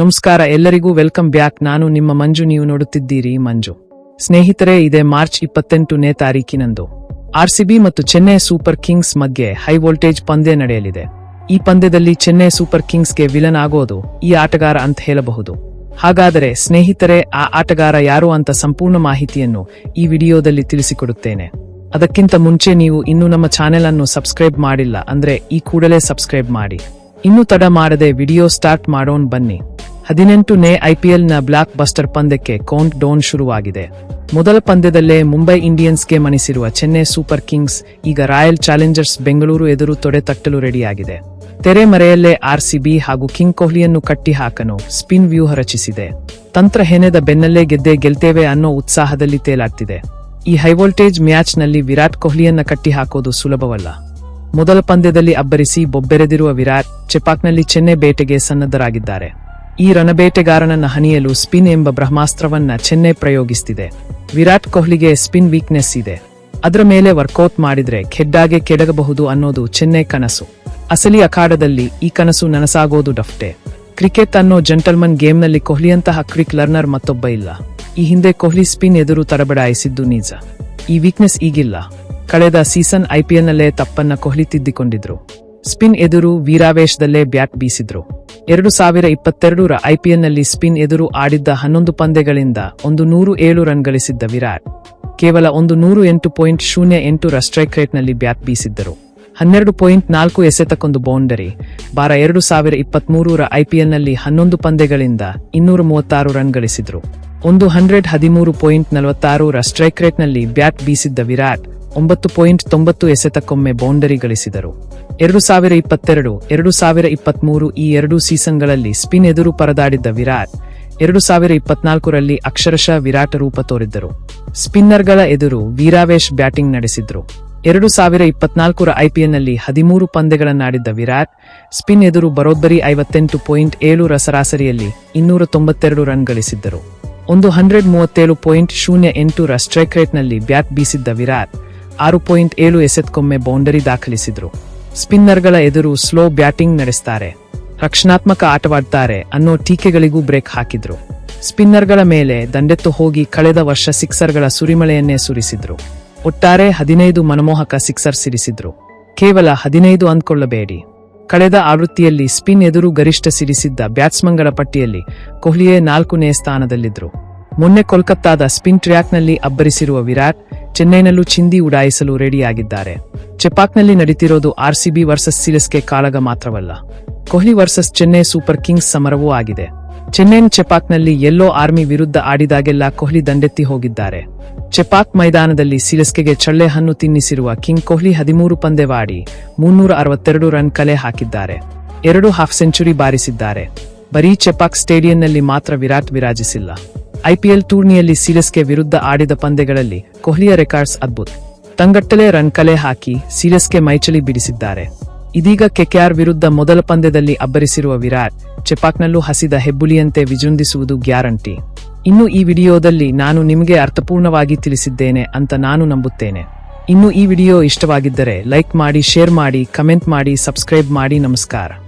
ನಮಸ್ಕಾರ, ಎಲ್ಲರಿಗೂ welcome back. ನಾನು ನಿಮ್ಮ ಮಂಜು, ನೀವು ನೋಡುತ್ತಿದ್ದೀರಿ ಮಂಜು. ಸ್ನೇಹಿತರೆ, ಇದೆ ಮಾರ್ಚ್ ಇಪ್ಪತ್ತೆಂಟನೇ ತಾರೀಕಿನಂದು ಆರ್ಸಿಬಿ ಮತ್ತು ಚೆನ್ನೈ ಸೂಪರ್ ಕಿಂಗ್ಸ್ ಮಧ್ಯೆ ಹೈ ವೋಲ್ಟೇಜ್ ಪಂದ್ಯ ನಡೆಯಲಿದೆ. ಈ ಪಂದ್ಯದಲ್ಲಿ ಚೆನ್ನೈ ಸೂಪರ್ ಕಿಂಗ್ಸ್ಗೆ ವಿಲನ್ ಆಗೋದು ಈ ಆಟಗಾರ ಅಂತ ಹೇಳಬಹುದು. ಹಾಗಾದರೆ, ಸ್ನೇಹಿತರೆ, ಆ ಆಟಗಾರ ಯಾರು ಅಂತ ಸಂಪೂರ್ಣ ಮಾಹಿತಿಯನ್ನು ಈ ವಿಡಿಯೋದಲ್ಲಿ ತಿಳಿಸಿಕೊಡುತ್ತೇನೆ. ಅದಕ್ಕಿಂತ ಮುಂಚೆ ನೀವು ಇನ್ನೂ ನಮ್ಮ ಚಾನೆಲ್ ಅನ್ನು ಸಬ್ಸ್ಕ್ರೈಬ್ ಮಾಡಿಲ್ಲ ಅಂದ್ರೆ ಈ ಕೂಡಲೇ ಸಬ್ಸ್ಕ್ರೈಬ್ ಮಾಡಿ. ಇನ್ನೂ ತಡ ಮಾಡದೆ ವಿಡಿಯೋ ಸ್ಟಾರ್ಟ್ ಮಾಡೋಣ ಬನ್ನಿ. ಹದಿನೆಂಟನೇ ಐಪಿಎಲ್ನ ಬ್ಲಾಕ್ ಬಸ್ಟರ್ ಪಂದ್ಯಕ್ಕೆ ಕೌಂಟ್ ಡೌನ್ ಶುರುವಾಗಿದೆ. ಮೊದಲ ಪಂದ್ಯದಲ್ಲೇ ಮುಂಬೈ ಇಂಡಿಯನ್ಸ್ಗೆ ಮಣಿಸಿರುವ ಚೆನ್ನೈ ಸೂಪರ್ ಕಿಂಗ್ಸ್ ಈಗ ರಾಯಲ್ ಚಾಲೆಂಜರ್ಸ್ ಬೆಂಗಳೂರು ಎದುರು ತೊಡೆ ತಟ್ಟಲು ರೆಡಿಯಾಗಿದೆ. ತೆರೆ ಮರೆಯಲ್ಲೇ ಆರ್ಸಿಬಿ ಹಾಗೂ ಕಿಂಗ್ ಕೊಹ್ಲಿಯನ್ನು ಕಟ್ಟಿ ಹಾಕಲು ಸ್ಪಿನ್ ವ್ಯೂಹ ರಚಿಸಿದೆ. ತಂತ್ರ ಹೆನೆದ ಬೆನ್ನಲ್ಲೇ ಗೆದ್ದೆ ಗೆಲ್ತೇವೆ ಅನ್ನೋ ಉತ್ಸಾಹದಲ್ಲಿ ತೇಲಾಗ್ತಿದೆ ಈ ಹೈವೋಲ್ಟೇಜ್ ಮ್ಯಾಚ್ನಲ್ಲಿ ವಿರಾಟ್ ಕೊಹ್ಲಿಯನ್ನ ಕಟ್ಟಿಹಾಕೋದು ಸುಲಭವಲ್ಲ. ಮೊದಲ ಪಂದ್ಯದಲ್ಲಿ ಅಬ್ಬರಿಸಿ ಬೊಬ್ಬೆರೆದಿರುವ ವಿರಾಟ್ ಚೆಪಾಕ್ನಲ್ಲಿ ಚೆನ್ನೈ ಬೇಟೆಗೆ ಸನ್ನದ್ಧರಾಗಿದ್ದಾರೆ. ಈ ರಣಬೇಟೆಗಾರನನ್ನ ಹನಿಯಲು ಸ್ಪಿನ್ ಎಂಬ ಬ್ರಹ್ಮಾಸ್ತ್ರವನ್ನ ಚೆನ್ನೈ ಪ್ರಯೋಗಿಸ್ತಿದೆ. ವಿರಾಟ್ ಕೊಹ್ಲಿಗೆ ಸ್ಪಿನ್ ವೀಕ್ನೆಸ್ ಇದೆ. ಅದರ ಮೇಲೆ ವರ್ಕೌಟ್ ಮಾಡಿದ್ರೆ ಖೆಡ್ಡಾಗೆ ಕೆಡಗಬಹುದು ಅನ್ನೋದು ಚೆನ್ನೈ ಕನಸು. ಅಸಲಿ ಅಖಾಡದಲ್ಲಿ ಈ ಕನಸು ನನಸಾಗೋದು ಡಫ್ಟೆ. ಕ್ರಿಕೆಟ್ ಅನ್ನೋ ಜಂಟಲ್ಮನ್ ಗೇಮ್ನಲ್ಲಿ ಕೊಹ್ಲಿಯಂತಹ ಕ್ವಿಕ್ ಲರ್ನರ್ ಮತ್ತೊಬ್ಬ ಇಲ್ಲ. ಈ ಹಿಂದೆ ಕೊಹ್ಲಿ ಸ್ಪಿನ್ ಎದುರು ತರಬಡಾಯಿಸಿದ್ದು ನಿಜ. ಈ ವೀಕ್ನೆಸ್ ಈಗಿಲ್ಲ. ಕಳೆದ ಸೀಸನ್ ಐಪಿಎಲ್ನಲ್ಲೇ ತಪ್ಪನ್ನ ಕೊಹ್ಲಿ ತಿದ್ದಿಕೊಂಡಿದ್ರು. ಸ್ಪಿನ್ ಎದುರು ವೀರಾವೇಶದಲ್ಲೇ ಬ್ಯಾಟ್ ಬೀಸಿದ್ರು. ಎರಡು ಸಾವಿರ ಇಪ್ಪತ್ತೆರಡರ ಐಪಿಎಲ್ನಲ್ಲಿ ಸ್ಪಿನ್ ಎದುರು ಆಡಿದ್ದ ಹನ್ನೊಂದು ಪಂದ್ಯಗಳಿಂದ ಒಂದು ನೂರು ಏಳು ರನ್ ಗಳಿಸಿದ್ದ ವಿರಾಟ್. ಕೇವಲ ಒಂದು ನೂರು ಎಂಟು ಪಾಯಿಂಟ್ ಶೂನ್ಯ ಎಂಟು ಸ್ಟ್ರೈಕ್ ರೇಟ್ನಲ್ಲಿ ಬ್ಯಾಟ್ ಬೀಸಿದ್ದರು. ಹನ್ನೆರಡು ಪಾಯಿಂಟ್ ನಾಲ್ಕು ಎಸೆತಕ್ಕೊಂದು ಬೌಂಡರಿ, ಬಾರ ಎರಡು ಸಾವಿರ ಇಪ್ಪತ್ಮೂರರ ಐಪಿಎಲ್ನಲ್ಲಿ ಹನ್ನೊಂದು ಪಂದ್ಯಗಳಿಂದ ಇನ್ನೂರ ಮೂವತ್ತಾರು ರನ್ ಗಳಿಸಿದ್ರು. ಒಂದು ಹಂಡ್ರೆಡ್ ಹದಿಮೂರು ಪಾಯಿಂಟ್ ನಲವತ್ತಾರು ಸ್ಟ್ರೈಕ್ ರೇಟ್ನಲ್ಲಿ ಬ್ಯಾಟ್ ಬೀಸಿದ್ದ ವಿರಾಟ್ ಒಂಬತ್ತು ಪಾಯಿಂಟ್ ತೊಂಬತ್ತು ಎಸೆತಕ್ಕೊಮ್ಮೆ ಬೌಂಡರಿ ಗಳಿಸಿದರು. ಎರಡು ಸಾವಿರ ಇಪ್ಪತ್ತೆರಡು, ಎರಡು ಸಾವಿರ ಇಪ್ಪತ್ಮೂರು ಈ ಎರಡೂ ಸೀಸನ್ಗಳಲ್ಲಿ ಸ್ಪಿನ್ ಎದುರು ಪರದಾಡಿದ್ದ ವಿರಾಟ್, ಎರಡು ಸಾವಿರ ಇಪ್ಪತ್ನಾಲ್ಕರಲ್ಲಿ ಅಕ್ಷರಶಃ ವಿರಾಟ ರೂಪ ತೋರಿದ್ದರು. ಸ್ಪಿನ್ನರ್ಗಳ ಎದುರು ವೀರಾವೇಶ್ ಬ್ಯಾಟಿಂಗ್ ನಡೆಸಿದ್ರು. ಎರಡು ಸಾವಿರ ಇಪ್ಪತ್ನಾಲ್ಕರ ಐಪಿಎಲ್ನಲ್ಲಿ ಹದಿಮೂರು ಪಂದ್ಯಗಳನ್ನಾಡಿದ್ದ ವಿರಾಟ್, ಸ್ಪಿನ್ ಎದುರು ಬರೋಬ್ಬರಿ ಐವತ್ತೆಂಟು ಪಾಯಿಂಟ್ ಏಳು ರ ಸರಾಸರಿಯಲ್ಲಿ ಇನ್ನೂರ ತೊಂಬತ್ತೆರಡು ರನ್ ಗಳಿಸಿದ್ದರು. ಒಂದು ಹಂಡ್ರೆಡ್ ಮೂವತ್ತೇಳು ಪಾಯಿಂಟ್ ಶೂನ್ಯ ಎಂಟು ರ ಸ್ಟ್ರೈಕ್ ರೇಟ್ನಲ್ಲಿ ಬ್ಯಾಟ್ ಬೀಸಿದ್ದ ವಿರಾಟ್ ಆರು ಪಾಯಿಂಟ್ ಏಳು ಎಸೆತ್ಕೊಮ್ಮೆ ಬೌಂಡರಿ ದಾಖಲಿಸಿದ್ರು. ಸ್ಪಿನ್ನರ್ಗಳ ಎದುರು ಸ್ಲೋ ಬ್ಯಾಟಿಂಗ್ ನಡೆಸ್ತಾರೆ. ರಕ್ಷಣಾತ್ಮಕ ಆಟವಾಡ್ತಾರೆ ಅನ್ನೋ ಟೀಕೆಗಳಿಗೂ ಬ್ರೇಕ್ ಹಾಕಿದ್ರು. ಸ್ಪಿನ್ನರ್ಗಳ ಮೇಲೆ ದಂಡೆತ್ತು ಹೋಗಿ ಕಳೆದ ವರ್ಷ ಸಿಕ್ಸರ್ಗಳ ಸುರಿಮಳೆಯನ್ನೇ ಸುರಿಸಿದ್ರು. ಒಟ್ಟಾರೆ ಹದಿನೈದು ಮನಮೋಹಕ ಸಿಕ್ಸರ್ ಸಿರಿಸಿದ್ರು. ಕೇವಲ ಹದಿನೈದು ಅಂದ್ಕೊಳ್ಳಬೇಡಿ. ಕಳೆದ ಆವೃತ್ತಿಯಲ್ಲಿ ಸ್ಪಿನ್ ಎದುರು ಗರಿಷ್ಠ ಸಿರಿಸಿದ್ದ ಬ್ಯಾಟ್ಸ್ಮನ್ಗಳ ಪಟ್ಟಿಯಲ್ಲಿ ಕೊಹ್ಲಿಯೇ ನಾಲ್ಕನೇ ಸ್ಥಾನದಲ್ಲಿದ್ರು. ಮೊನ್ನೆ ಕೋಲ್ಕತ್ತಾದ ಸ್ಪಿನ್ ಟ್ರ್ಯಾಕ್ನಲ್ಲಿ ಅಬ್ಬರಿಸಿರುವ ವಿರಾಟ್ ಚೆನ್ನೈನಲ್ಲೂ ಚಿಂದಿ ಉಡಾಯಿಸಲು ರೆಡಿಯಾಗಿದ್ದಾರೆ. ಚೆಪಾಕ್ನಲ್ಲಿ ನಡೀತಿರೋದು ಆರ್ಸಿಬಿ ವರ್ಸಸ್ ಸಿರಿಸ್ಗೆ ಕಾಳಗ ಮಾತ್ರವಲ್ಲ. Kohli versus Chennai Super Kings ಸಮರವೂ ಆಗಿದೆ. ಚೆನ್ನೈನ್ ಚೆಪಾಕ್ನಲ್ಲಿ ಎಲ್ಲೋ ಆರ್ಮಿ ವಿರುದ್ಧ ಆಡಿದಾಗೆಲ್ಲ ಕೊಹ್ಲಿ ದಂಡೆತ್ತಿ ಹೋಗಿದ್ದಾರೆ. ಚೆಪಾಕ್ ಮೈದಾನದಲ್ಲಿ ಸಿಲಸ್ಕೆಗೆ ಚಳ್ಳೆ ಹಣ್ಣು ತಿನ್ನಿಸಿರುವ ಕಿಂಗ್ ಕೊಹ್ಲಿ ಹದಿಮೂರು ಪಂದ್ಯವಾಡಿ ಮುನ್ನೂರ ಅರವತ್ತೆರಡು ರನ್ ಕಲೆ ಹಾಕಿದ್ದಾರೆ. ಎರಡು ಹಾಫ್ ಸೆಂಚುರಿ ಬಾರಿಸಿದ್ದಾರೆ. ಬರೀ ಚೆಪಾಕ್ ಸ್ಟೇಡಿಯಂನಲ್ಲಿ ಮಾತ್ರ ವಿರಾಟ್ ವಿರಾಜಿಸಿಲ್ಲ. ಐಪಿಎಲ್ ಟೂರ್ನಿಯಲ್ಲಿ ಸಿರಿಯಸ್ಗೆ ವಿರುದ್ಧ ಆಡಿದ ಪಂದ್ಯಗಳಲ್ಲಿ ಕೊಹ್ಲಿಯ ರೆಕಾರ್ಡ್ಸ್ ಅದ್ಭುತ. ತಂಗಟ್ಟಲೆ ರನ್ ಕಲೆ ಹಾಕಿ ಸಿರಿಯಸ್ಗೆ ಮೈಚಲಿ ಬಿಡಿಸಿದ್ದಾರೆ. ಇದೀಗ ಕೆಕೆಆರ್ ವಿರುದ್ಧ ಮೊದಲ ಪಂದ್ಯದಲ್ಲಿ ಅಬ್ಬರಿಸಿರುವ ವಿರಾಟ್, ಚೆಪಾಕ್ನಲ್ಲೂ ಹಸಿದ ಹೆಬ್ಬುಲಿಯಂತೆ ವಿಜೃಂಭಿಸುವುದು ಗ್ಯಾರಂಟಿ. ಇನ್ನು ಈ ವಿಡಿಯೋದಲ್ಲಿ ನಾನು ನಿಮಗೆ ಅರ್ಥಪೂರ್ಣವಾಗಿ ತಿಳಿಸಿದ್ದೇನೆ ಅಂತ ನಾನು ನಂಬುತ್ತೇನೆ. ಇನ್ನು ಈ ವಿಡಿಯೋ ಇಷ್ಟವಾಗಿದ್ದರೆ ಲೈಕ್ ಮಾಡಿ, ಶೇರ್ ಮಾಡಿ, ಕಮೆಂಟ್ ಮಾಡಿ, ಸಬ್ಸ್ಕ್ರೈಬ್ ಮಾಡಿ, ನಮಸ್ಕಾರ.